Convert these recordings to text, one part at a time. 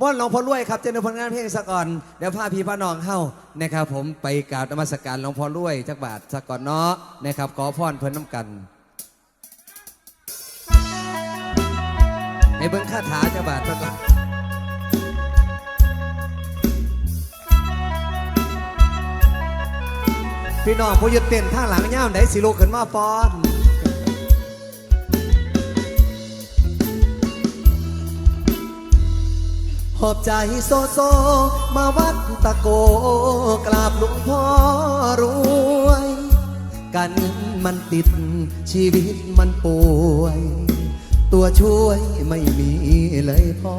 ว่อนหลวงพ่อรวยครับเจนผลงานเพลงสะก่อนเดี๋ยวพาพี่พาน้องเข้านะครับผมไปกราบนมัสการหลวงพ่อรวยจักบาทสะก่อนเนาะนะครับขอพรเพิ่นน้ำกันในเบิ้งคาถาจักบาทก่อนพี่น้องผู้ยุดเต้นท่าหลังย่ามไหนสิลูกขึ้นมาฟ้อน อบใจโซโซ มาวัดตะโก กราบหลวงพ่อรวยการเงินมันติดชีวิตมันป่วย ตัวช่วยไม่มีเลยพ่อ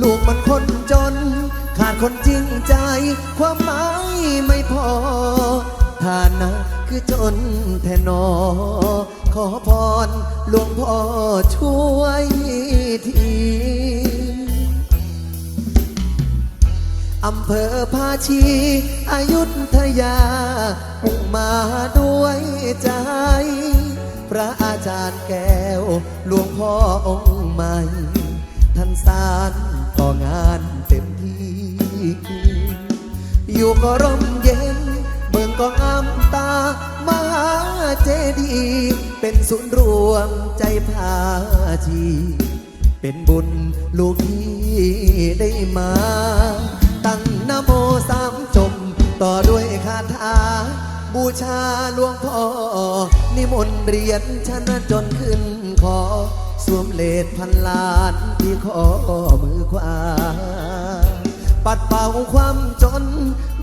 ลูกมันคนจน ขาดคนจริงใจ ความหมายไม่พอฐานะคือจนแทนอ ขอพรหลวงพ่อช่วยทีอำเภอภาชีอายุทยามุ่งมาด้วยใจ พระอาจารย์แก้วหลวงพ่อองค์ใหม่ ท่านสารต่องานเต็มที่ อยู่ก็ร่มเย็น ก็งามตามหาเจดีย์เป็นศูนย์รวมใจพาชีเป็นบุญลูกที่ได้มา ตั้งนโมสามจบต่อด้วยคาถา บูชาหลวงพ่อ นิมนต์เรียนชนะจนขึ้นคอสวมเลดพันล้านที่ข้อมือขวา ปัดเป่าความจน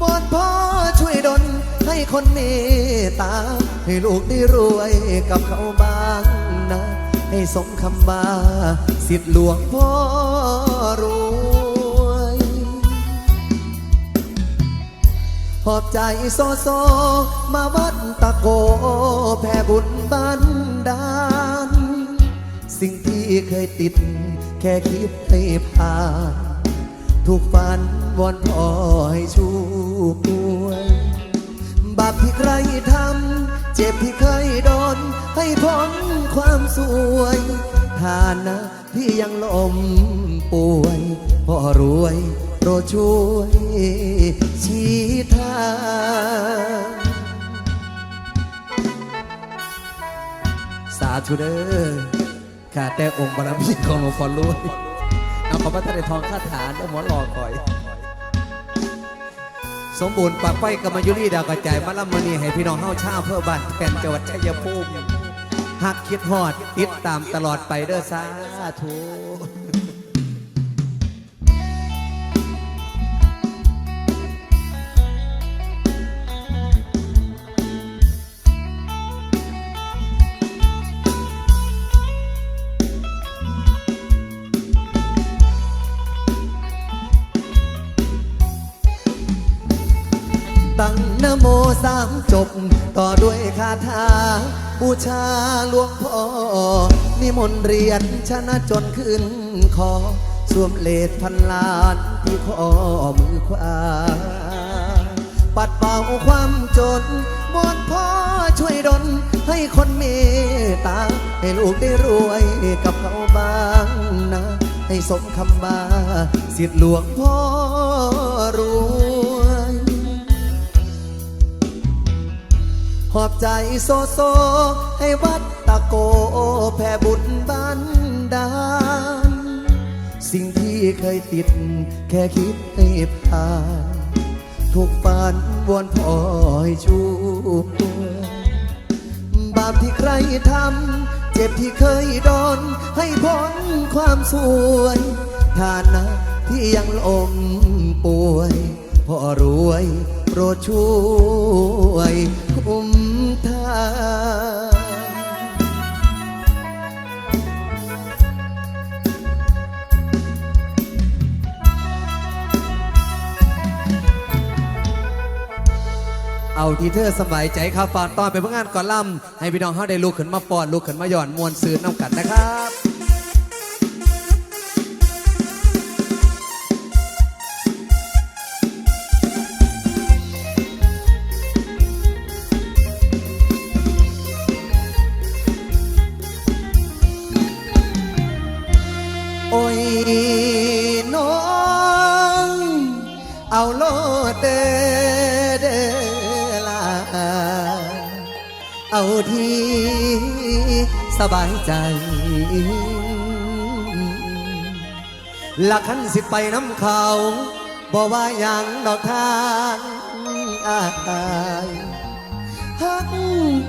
บอนพ่อช่วยดลให้คนเมตตา ให้ลูกได้รวยกับเขาบ้างนะ ให้สมคำมาสิทธิหลวงพ่อรวยหอบใจโซโซ มาวัดตะโก แผ่บุญบันดาลสิ่งที่เคยติด แค่คิดให้ผ่าน ถูกฝันวอนพ่อให้ช่วยบาปที่ใครทำเจ็บที่เคยโดน ให้พ้นความสวยฐานะที่ยังลมป่วยพ่อรวยโปรดช่วยชี้ทางสาธุเด้อข้าแต่องค์บารมีของหลวงพ่อรวย เอาขอพระทะเลทองคาถาเด้อหมอรอคอย สมบูรณ์ปากไฟกับมายุรีดาวกระจายมาละมณีให้พี่น้องเฮาชาเพื่อบ้านแผ่นจังหวัดชัยภูมิหักคิดฮอดติดตามตลอดไปเด้อสาธุ ตั้งนโมสามจบ ต่อด้วยคาถาบูชาหลวงพ่อ นิมนต์เรียนชนะจนขึ้นคอสวมเลดพันล้านที่ข้อมือขวา ปัดเป่าความจนวอนพ่อช่วยดลให้คนเมตตา ให้ลูกได้รวยกับเขาบ้างนะ ให้สมคำบาสิทธิหลวงพ่อรู้ อบใจโซโซ ให้วัดตะโกแผ่บุญบันดาล สิ่งที่เคยติด แค่คิดให้ผ่านถูกฝันวนพอให้ช่วยบาปที่ใครทำ เจ็บที่เคยโดน ให้พ้นความสวยฐานะที่ยังลมป่วย พอรวยโปรดช่วย เอาที่เธอสบายใจครับฝากตอนไปเพื่องานก่อนล่ำให้พี่น้องเขาได้ลุกขึ้นมาปอดลุกขึ้นมาหย่อนมวนซื้อน้ำกันนะครับ เอาที่สบายใจละคันสิไปน้ำเขาบอกว่าอย่างดอกทางอายฮัก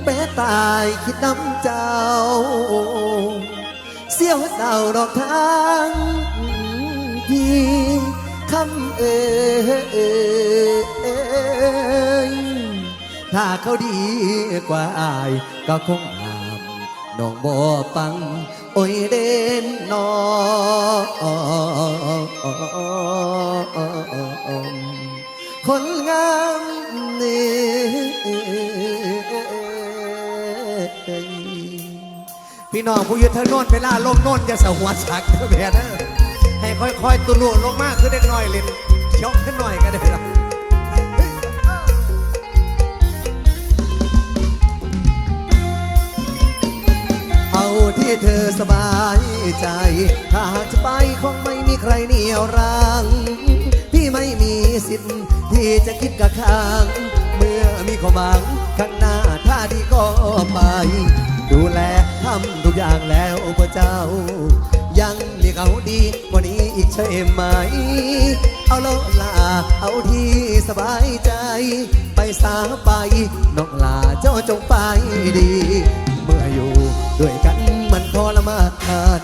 แปะตายคิดน้ำเจ้า เสี้ยวเต่าดอกทางที่คำเอ่ย ถ้าเขาดีกว่าอายก็คงหามน้องบ่ปัง โอ้ยเด่นนอคนงามนี่พี่น้องผู้ยุทธนนท์เวลาลงนนท์จะสหัวสักเถอแม่เด้อให้ค่อยๆตุลุลงมากขึ้นเล็กน้อยเล่นยกขึ้นหน่อยก็ได้ ที่เธอสบายใจ ถ้าหากจะไปคงไม่มีใครเหนียวรั้งพี่ไม่มีสิทธิ์ที่จะคิดกับข้าง เมื่อมีความหวังข้างหน้าถ้าดีก็ไป ดูแลทำทุกอย่างแล้วพระเจ้า ยังมีเขาดีกว่านี้อีกใช่ไหม เอาโลลาเอาที่สบายใจ ไปสาไปน้องลาเจ้าจงไปดี เมื่ออยู่ด้วยกัน รมาน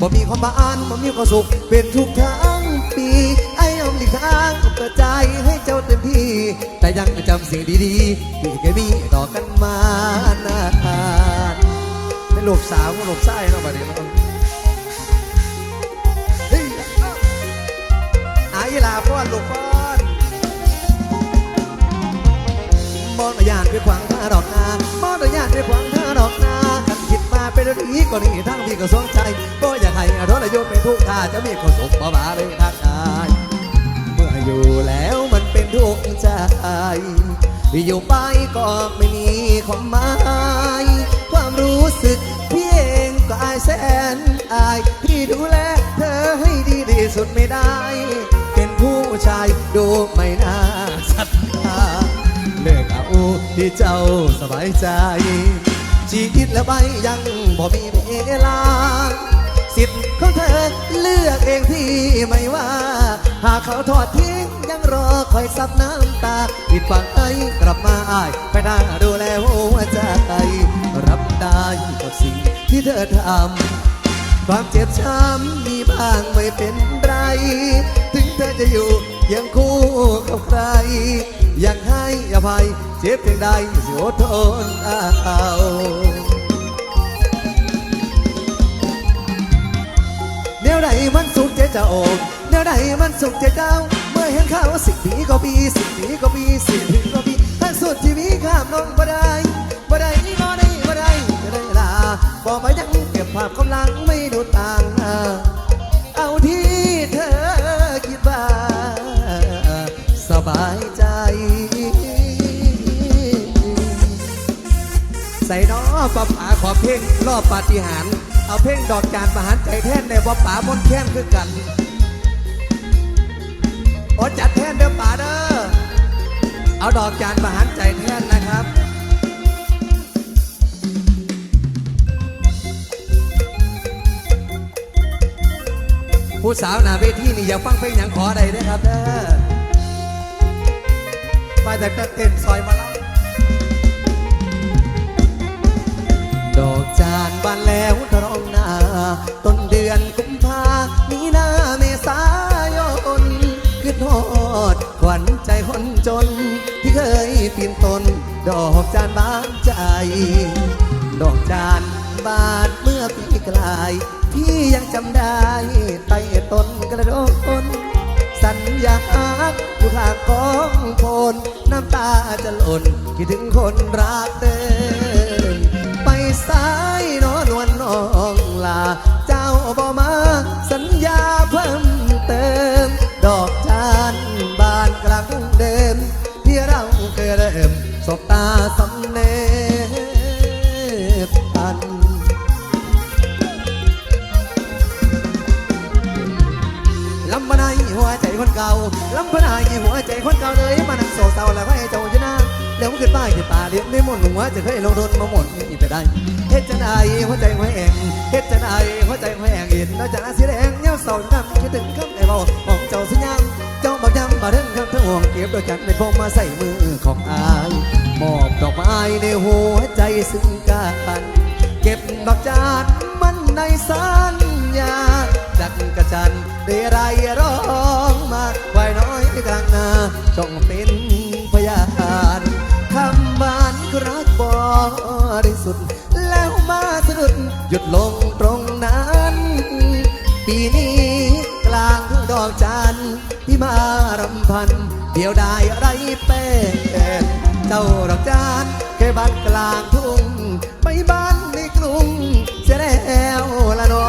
บ่มีความบานบ่มีความสุขเป็นทุกทั้งปีไอ้ยอมหลีกทางเปิดใจให้เจ้าเต็มที่ แต่ยังจำสิ่งดีๆที่เคยมีต่อกันมานานไม่หลบสาวก็หลบไส้เนาะบัดนี้เนาะเฮ้ยอายลาป้อนลูกป้อนบอนยานไปขวางท่าดอกนาบอนยานไปขวางท่าดอกนา เป็นเรื่องนี้ก็นี่ทั้งพี่ก็สนใจก็อยากให้อรรถโยมเป็นทุกข์ท่าจะมีคนสมบ่บาเลยทางกายเมื่ออยู่แล้วมันเป็นทุกข์ใจอยู่ไปก็ไม่มีความหมายความรู้สึกพี่เองก็อายแสนอายพี่ดูแลเธอให้ดีที่สุดไม่ได้ เป็นผู้ชายดูไม่น่าศรัทธาเลิกเอาที่เจ้าสบายใจ ชีวิตและใบยังบ่มีเวลา สิทธิ์ของเธอเลือกเองที่ไม่ว่า หากเขาทอดทิ้งยังรอคอยซับน้ำตาผิดหวังไอ้กลับมาอ้ายไปน่าดูแลหัวใจรับได้กับสิ่งที่เธอทำความเจ็บช้ำมีบ้างไม่เป็นไร ถึงเธอจะอยู่ยังคู่กับใคร ยังให้อภัยเจ็บเพียงใดสิอดทนเอาแนวใดมันสุขใจเจ้าแนวใดมันสุขใจเจ้า เมื่อเห็นเขาสิบปีก็ปีสิบปีก็ปีสิบปีก็ปีทั้งสุดชีวิตข้ามน้องบ่ได้บ่ได้นี่บ่ได้บ่ได้จะได้ลาบอกไปยังเก็บภาพกำลังไม่ดูต่าง ใส่น้อปะผาขอเพลงรอบปาฏิหาริย์เอาเพลงดอกจานประหารใจแท่นในว่าป่ามนแค้นคือกันโอ้จัดแท่นเด้อป่าเด้อเอาดอกจานประหารใจแท่นนะครับผู้สาวหนาเวทีนี่อย่าฟังเพลงอย่างขอใดเด้อครับเด้อมาจากเต้นซอยมาานบานแล้วทรองนาต้นเดือนกุมภามีนาเมษายนขึ้นทอดขวัญใจคนจน ที่เคยปีนต้น ดอกจานบานใจ ดอกจานบานเมื่อปีกลาย ที่ยังจำได้ใต้ต้นกระโดนสัญญาอยู่ข้างของโพนน้ำตาจะหล่นคิดถึงคนรักเดิมไปสา น้องลา เจ้าบ่มาสัญญาเพิ่มเติม ดอกจานบานกลางเดิม ที่เราเคยเริ่มสบตาสำเนพันหัวใจคนเก่าลำพนายหัวใจคนเก่าเลยมานั่งโศกเศร้าแล้วให้เจ้าชนะ แล้วมันขึ้นป้ายขึ้นตาเลี้ยงได้หมดหัวจะเคยลงทุนมาหมดนี่ไปได้เฮ็ดจะได้หัวใจหัวแองเฮ็ดจะได้หัวใจหัวแองเห็นแล้วจะสีแดงเงี้ยวเศร้าน้ำคิดถึงคำไอ้เบาของเจ้าสัญญาเจ้าบอกย้ำมาเรื่องคำทั้งห่วงเก็บด้วยกันในพงมาใส่มือของอายมอบดอกไม้ในหัวใจซึ่งกันเก็บดอกจานมันในสัญญาจักกระจันได้ไรร้องมาไว้น้อยกลางนาจงเป็น ริสุทธิ์แล้วมาสะดุดหยุดลงตรงนั้น ปีนี้กลางทุ่งดอกจันที่มารำพัน เดียวได้ไรเป็นเจ้าดอกจานแค่บ้านกลางทุ่งไปบ้านในกรุงเสียแล้วละนอ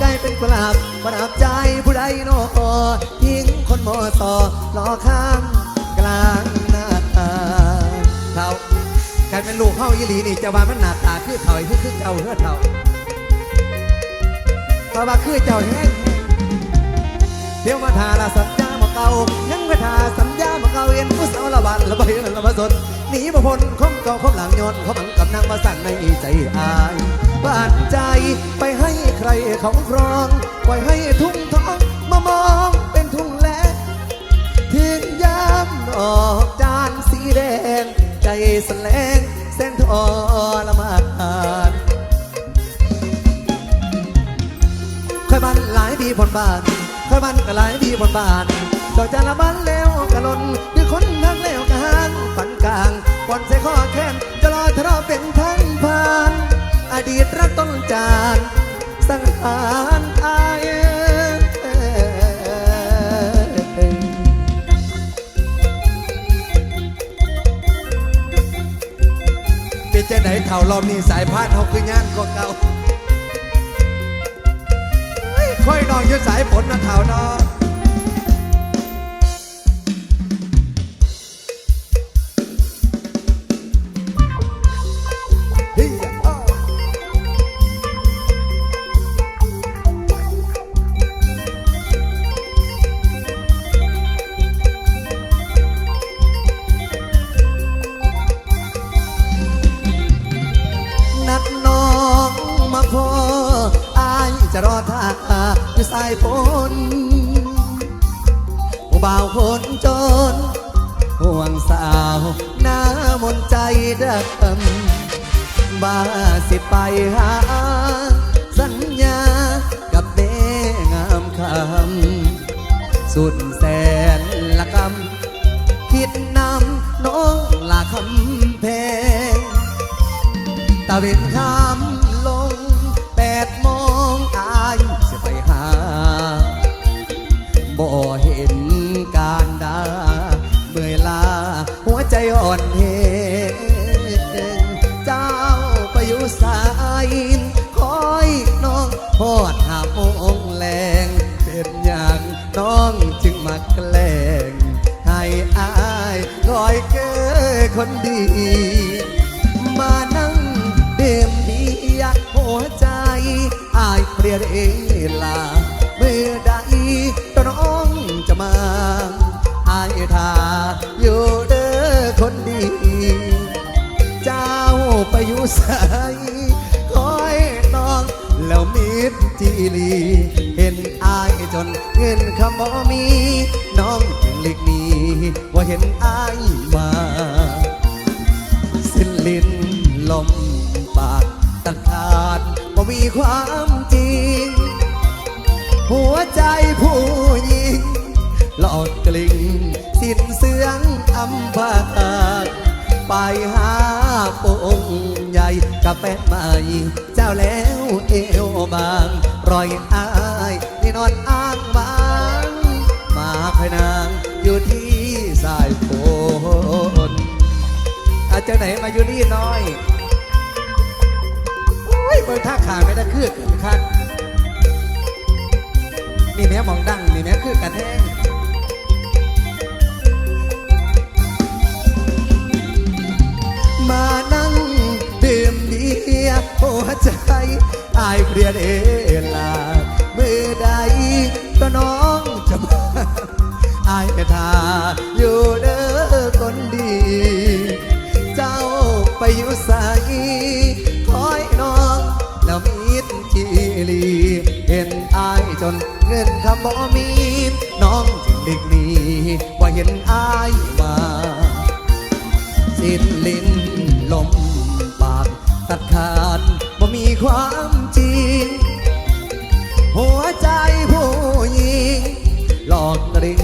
กลายเป็นกลาบประดับใจผู้ใดนอทิ้งคนมอสอรอข้าม ลายเป็นลูกเข้ายีหลีนี่เจะว่ามันหน้าตาคือเขาคือคือเจ้าเฮือเท่าเพราะว่าคือเจ้าแห้งเดี๋ยวมาทาลาสัญญามาเก่ายังมาทาสัญญามาเก่าเอ็นผู้สาวละบันละใบละมาสดหนีบ่พ้นคมก่าคมหลังย้อนเขาบังกับนางมาสั่งในใจอายบ้านใจไปให้ใครเขาครองปล่อยให้ทุ่งท้องมามองเป็นทุ่งแลถึงยามดอกจานสีแดงใจสแลง แสนทอละมานคอยบันหลายดีบนบ้านคอยบันก็หลายดีบนบ้านดอกจานละบันแล้วกะลนคือคนทั้งแล้วกะหางฝันกลางก่อนใส่ข้อแค้นจะรอทะเลาะเป็นทางผ่าน อดีตรักต้นจานสังหารอาย ไหนเท่ารอบนี้สายพานเขาคือย่านก็เก่าค่อยนอนอยืดสายฝนนะเท่านอเคำแพงตะเวนคำลงแปดโมงอายจะไปหา บ่เห็นการดาเมื่อยลาหัวใจอ่อนเหเจ้าไปอยู่สายคอยน้องพอดหาโมงแรงเป็นอย่างน้องจึงมาแกล้งให้อายคอยเก คนดี มานั่งเดมเดียหัวใจ อายเปลี่ยนเอลา เมื่อใดตน้องจะมา อายทาอยู่เด้อคนดี เจ้าไปอยู่ใสคอยน้อง แล้วมิดจีลี เห็นอายจนเงินคำบ่มี น้องจึงหลีกหนีว่าเห็นอายมา ลิ้นลมปากตัดขาดว่มีความจริง หัวใจผู้หญิงหลอดกลิ่งสิ้นเสืองอำพาตไปหาโป่งใหญ่กับแฟใหม่เจ้าแล้วเอวบางรอยอายที่นอนอ้างบางมาพนางอยู่ที่สายฝน จะไหนมาอยู่นี่น้อยอุ้ยเบิ่งท่าขาไม่ได้คือกันคันมีแม่มองดังมีแม่คือกันแท้มานั่งดื่มเบียร์หัวใจอายเปลี่ยนเอลาเมื่อใดก็น้องจะมาอายทาอยู่เด้อคนดีาไปอยู่ใสคอยน้องแล้วมีจีลีเห็นอายจนเงินคำบ่มี น้องจึงเด็กนี้ว่าเห็นอายมา สิ้นลิ้นลมปากตัดขาดบ่มีความจริง หัวใจผู้หญิงหลอกริง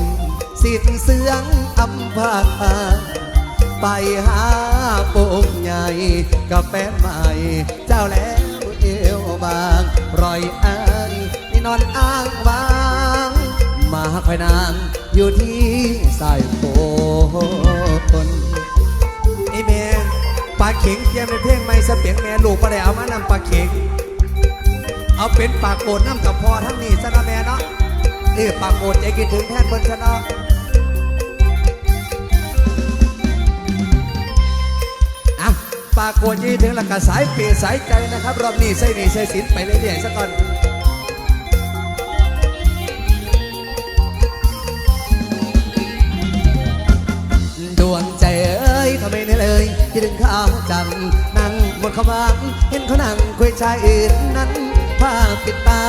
สิ้นเสืองอำพาง ไปหาป่งใหญ่กับแฟนใหม่ เจ้าแล้วเอวบางปล่อยอายนี่นอนอ้างวาง มาคอยนางอยู่ที่สายโคนไอ้แม่ปลาเข็งเตรียมในเพลงไม่สเปียงแม่ลูกปลาได้เอามานำปลาเข็ง เอาเป็นปากโกดน้ำกับพอทั้งนี้ซะนะแม่เนาะเออปากโกดใจคิดถึงแท่นซะเนะ ปากโกดใจคิดถึงแล้วก็สายเปรสายใจนะครับ รอบนี้ใส่หนี่ใส่สินไปเรื่อยๆซะก่อนดวงใจเอ้ยทำไมเนี่ยเลยที่ดึงข้าวจังนั่งบนขมางเห็นเขานั่งคุยชายอื่นนั้นผ้าปิดตา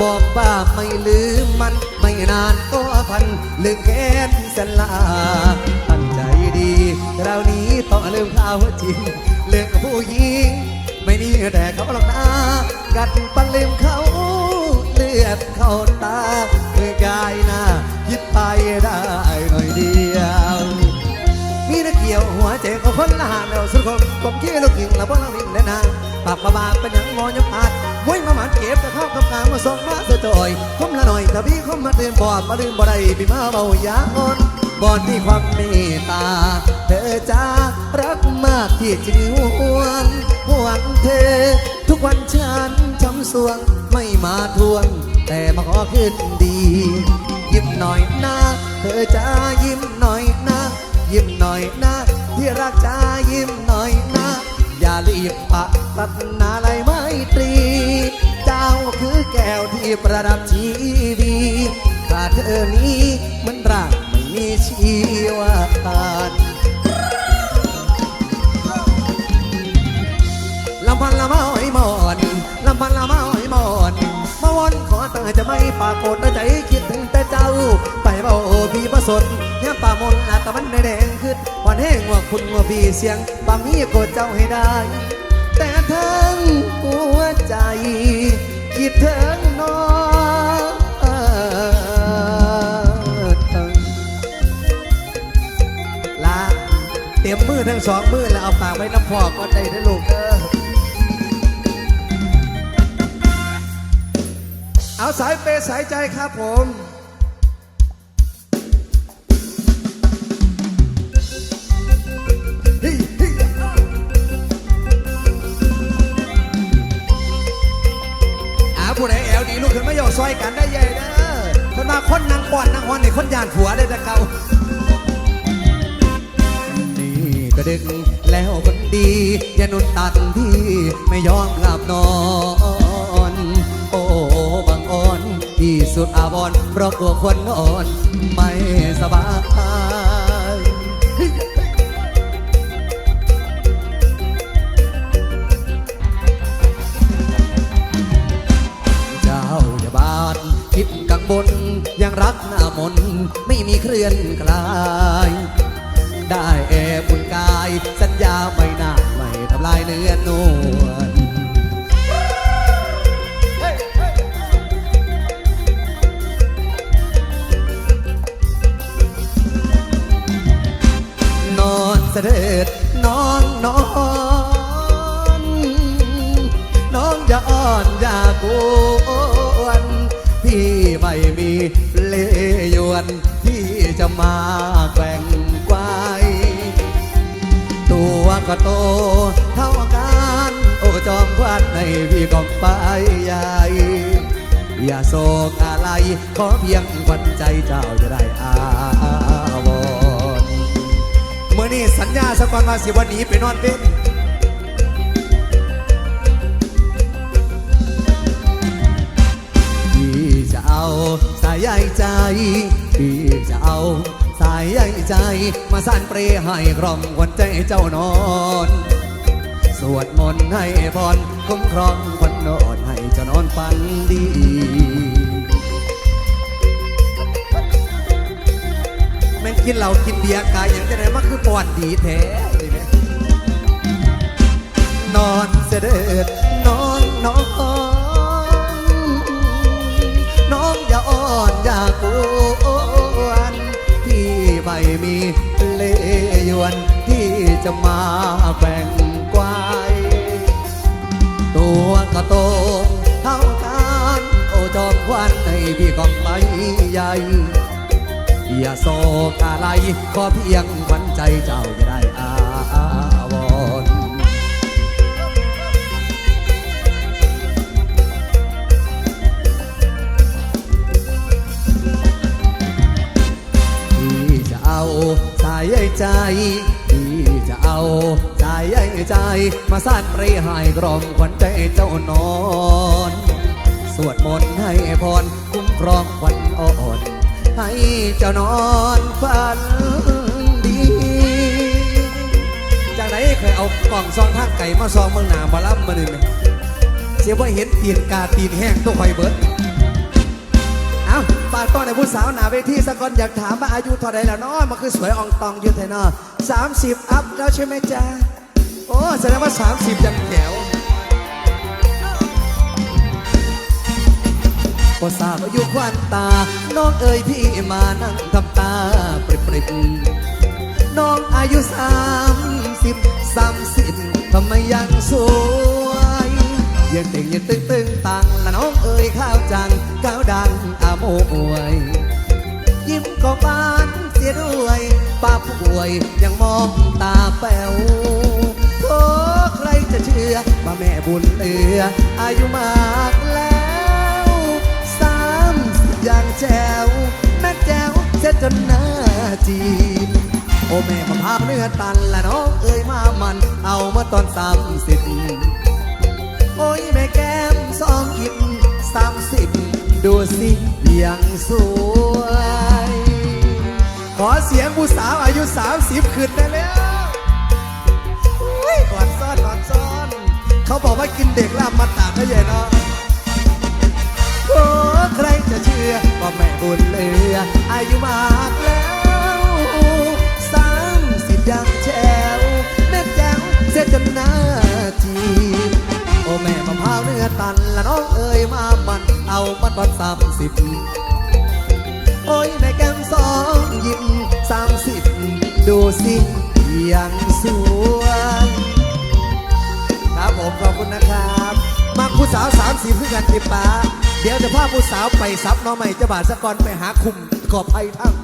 บอกว่าไม่ลืมมัน ไม่นานก็พันลืมแค้นเสนลาตั้งใจดีคราวนี้ต้องลืมข้าวจริง เลือกกับผู้หญิง ไม่นี่แต่เขาหรอกนะกัดปันลืมเขา เลือดเข้าตาเมื่อกายหน้าคิดไปได้หน่อยเดียว มีนักเกี่ยวหัวใจของคนละหาแล้วสุดคมผมขี้ลูกยิงแล้วพวกเราวิ่งได้นาปากประบาเป็นหยังมอยปาดมวยมาหมันเก็บแต่เข้ากับกามาส่งมาเสยจอยคมละหน่อยถ้าพี่คมมาเตือนบอดมาลืมบ่ได้พี่มาเบายาอ่อน บอดที่ความเมตตา เธอจะรักมากที่จริงห่วงห่วงเธอ ทุกวันฉันช้ำสวงไม่มาทวง แต่มาขอขึ้นดี ยิ้มหน่อยนะเธอจะยิ้มหน่อยนะ ยิ้มหน่อยนะที่รักจ้ายิ้มหน่อยนะ อย่ารีบปะตัดนาลายไม้ตรีเจ้าคือแก้วที่ประดับชีวีถ้าเธอนี้มันร่าง ชีวาานลำพันละเมาไอ้หมอนลำพันละเมาไอ้หมอนมาวนขอตั้งจะไม่ปรากฏใจคิดถึงแต่เจ้า ไปเบาพี่ประสดเนี่ยป่ามนอาตะวันแดงขึ้นวันแห้งว่าคุณว่าพี่เสียงบางนี้กดเจ้าให้ได้ แต่ทั้งหัวใจ คิดถึงน้อง ตรียมมือทั้งสองมือแล้วเอาปากไว้น้ำพอกก็ได้นะลูกเออเอาสายเปย์สายใจครับผมอาผู้ใดแอลดีลูกขึ้นมาโยกซอยกันได้ใหญ่เด้อคนมาคนนางป้อนนางฮอนในคนยานผัวได้แต่เก่า นี่ก็ดึกแล้วคนดีอย่านุนตัดที่ไม่ยอมหลับนอน โอ้บางอ่อนที่สุดอาวรณ์เพราะกลัวคนนอนไม่สบายเจ้าอย่าบาดคิดกังบนยังรักหน้ามนไม่มีเคลื่อนคลาย ได้แอบบุญกาย สัญญาไม่นานไม่ทำลายเนื้อนวลนอนเสด็จนองนอนน้องอย่าอ้อนอย่ากวนพี่ไม่มีเลยวนที่จะมาแกล้ง ก็โต เท่ากันโอ้จอมควันในพี่กองไปใหญ่อย่าโศกอะไร ขอเพียงควันใจเจ้าจะได้อาวรเมื่อนี้สัญญาสักวันมาสิวันนี้ไปนอนเป็นพี่จะเอาสายใยใจพี่จะเอาายใหญ่ใจ มาสั่นเปรให้กรองหัวใจเจ้านอน สวดมนต์ให้พรคุ้มครองคนนอนให้เจ้านอนฝันดีแม่นกินเหล้ากินเบียร์กายอย่างจะได้มาคือปอดดีแท้นอนเสด็จ วนที่จะมาแบ่งกวายตัวก็โตเท่ากันโอ้จอมควันให้พี่กองไปใหญ่อย่าโศกอะไรขอเพียงหวันใจเจ้าจะได้ ใจพี่จะเอาสายใจ มาสร้างปรีหายกรองขวัญใจเจ้านอน สวดมนต์ให้พรคุ้มครองขวัญอ่อนให้เจ้านอนฝันดี จากไหนเคยเอากล่องซองทางไก่มาซองเมืองหนามารับมาหนึ่งไหมเสียว่าเห็นตีนกาตีนแห้งตัวคอยเบิดเอา ปากต้อนในผู้สาวหนาเวทีสกอนอยากถามว่าอายุเท่าไรแล้วเนาะมันคือสวยอองตองอยู่แท้เนาะสามสิบอัพแล้วใช่ไหมจ๊ะ โอ้แสดงว่าสามสิบยังแจ๋วก็ทราบอายุควันตา น้องเอ๋ยพี่มานั่งทำตาปริบปริบน้องอายุสามสิบสามสิบทำไมยังสวยยังเต่งยังตึงตึงตังและน้องเอ๋ยข้าวจัง ก้าวดังอาโมอวย ยิ้มก็บานเสียด้วยป้าผู้ป่วยยังมองตาแป๋วโธ่ใครจะเชื่อว่าแม่บุญเหลืออายุมากแล้วสามสิบอย่างแจวแม่แจวเสียจนหน้าจีบโอ้แม่มะพาเนื้อตันและน้องเอ้ยมามัน เอามาตอนสามสิบโอ้ยแม่แก้มสองกินสามสิบ ดูสิยังสวย ขอเสียงผู้สาวอายุสามสิบขึ้นได้แล้วอุ้ยอ่อนซ่อนอ่อนซ่อน เขาบอกว่ากินเด็กลาบมาตากได้ใหญ่เนาะโอ้ใครจะเชื่อว่าแม่บุญเลืออายุมากแล้วสามสิบยังแจ๋วแม่แจ๋วเสียจนหน้าจีบ โอ้แม่มะพร้าวเนื้อตันละน้องเอ๋ยมามันเอามันวันสามสิบโอ้ยแม่แก้มสองยิ้มสามสิบดูสิยังสวยครับผมขอบคุณนะครับ มาผู้สาวสามสิบคือกันติป้าเดี๋ยวจะพาผู้สาวไปซับน้องใหม่เจะบาทสะกอนไปหาคุมขอภัยทั้ง